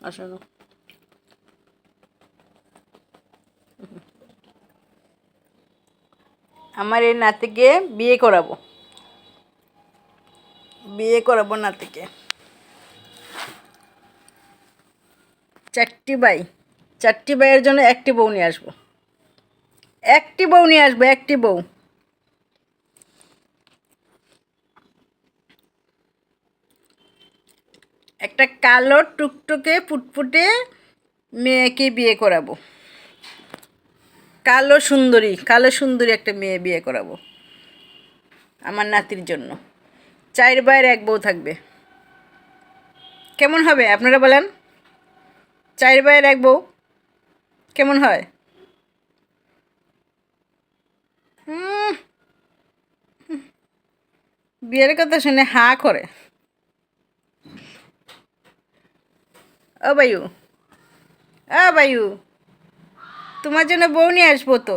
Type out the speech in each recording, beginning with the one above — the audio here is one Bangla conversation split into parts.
আসো না। আমার এই নাতিকে বিয়ে করাবো। বিয়ে করাবো নাতিকে। চারটি বাই চারটি বাইয়ের জন্য একটি বউ নিয়ে আসব। একটি বউ নিয়ে আসব, একটি বউ। একটা কালো টুকটুকে ফুটফুটে মেয়েকে বিয়ে করাবো। কালো সুন্দরী কালো সুন্দরী একটা মেয়ে বিয়ে করাবো আমার নাতির জন্য। চার বাইরে এক বউ থাকবে। কেমন হবে আপনারা বলেন? চার বাইরে এক বউ? কেমন হয়। বিয়ের কথা শুনে হা করে। ও বায়ু ও বায়ু তোমার জন্য বউ নিয়ে আসব তো।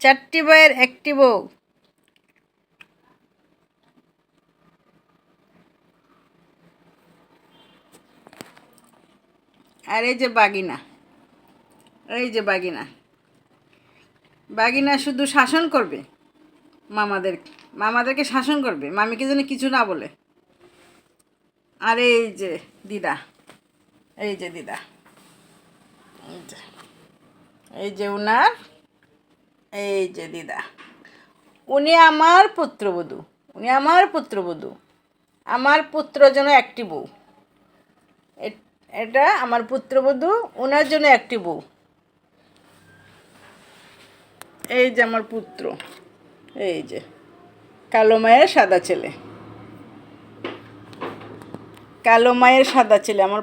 চারটি বইয়ের একটি বউ। আর এই যে বাগিনা। এই যে বাগিনা। বাগিনা শুধু শাসন করবে মামাদের মামাদেরকে শাসন করবে। মামিকে যেন কিছু না বলে। আর এই যে দিদা, এই যে দিদা, এই যে এই যে উনার, এই যে দিদা। উনি আমার পুত্রবধূ, উনি আমার পুত্রবধূ। আমার পুত্র যেন একটি বউ। এটা আমার পুত্রবধূ ওনার জন্য একটি বউ। এই যে আমার পুত্র, এই যে কালো মায়ের সাদা ছেলে। কালো মায়ের সাদা ছেলে। আমার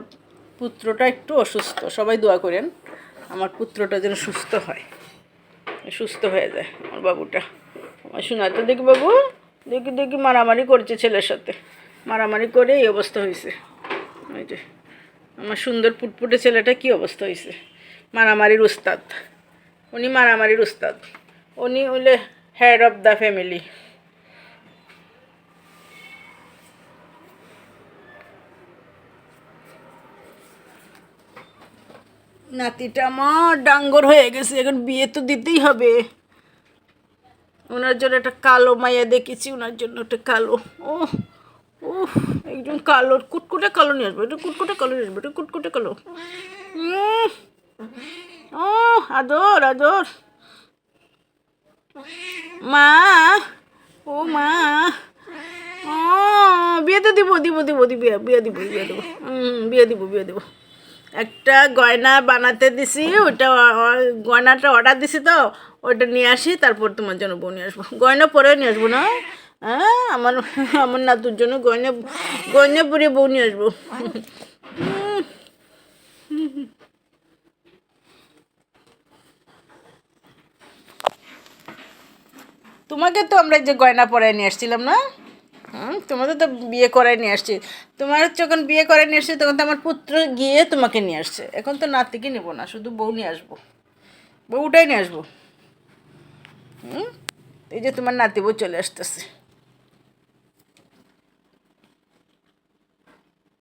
পুত্রটা একটু অসুস্থ, সবাই দোয়া করেন, আমার পুত্রটা যেন সুস্থ হয়, সুস্থ হয়ে যায় আমার বাবুটা। আমার শোনাতে দেখি বাবু, দেখি দেখি মারামারি করছে ছেলের সাথে। মারামারি করে এই অবস্থা হয়েছে ওই যে, আমার সুন্দর পুটপুটে ছেলেটা কি অবস্থা হয়েছে মারামারির উস্তাদ। উনি মারামারির উস্তাদ। উনি হইলে হেড অফ দ্য ফ্যামিলি নাতিটা আমার ডাঙ্গর হয়ে গেছে, এখন বিয়ে তো দিতেই হবে। ওনার জন্য একটা কালো মাইয়া দেখেছি, ওনার জন্য একটা কালো। ও ও একজন কালো, কুটকুটে কালো নিয়ে আসব এটা কুটকুটে কালো নিয়ে আসব এটা কুটকুটে কালো। ও আদর আদর। মা, ও মা, ও, বিয়ে তো দিব দিব দিব দিব, বিয়ে দিব, বিয়ে দেবো। বিয়ে দিব, বিয়ে দেবো। একটা গয়না বানাতে দিছি ওটা গয়নাটা অর্ডার দিছি তো ওটা নিয়ে আসি, তারপর তোমার জন্য বউ নিয়ে আসব। গয়না পরেও নিয়ে আসব না? হ্যাঁ আমার আমার নাতুর জন্য গয়না গয়না পরে বউ নিয়ে আসব। তোমাকে তো আমরা যে গয়না পরায় নিয়ে আসছিলাম না? তোমাদের তো বিয়ে করায় নিয়ে আসছি। তোমার যখন বিয়ে করে নিয়ে আসছি, তখন তো আমার পুত্র গিয়ে তোমাকে নিয়ে আসছে। এখন তো নাতিকে নেব না, শুধু বউ নিয়ে আসব। বউটাই নিয়ে আসব। হুম? এই যে তোমার নাতি বউ চলে আসতেছে।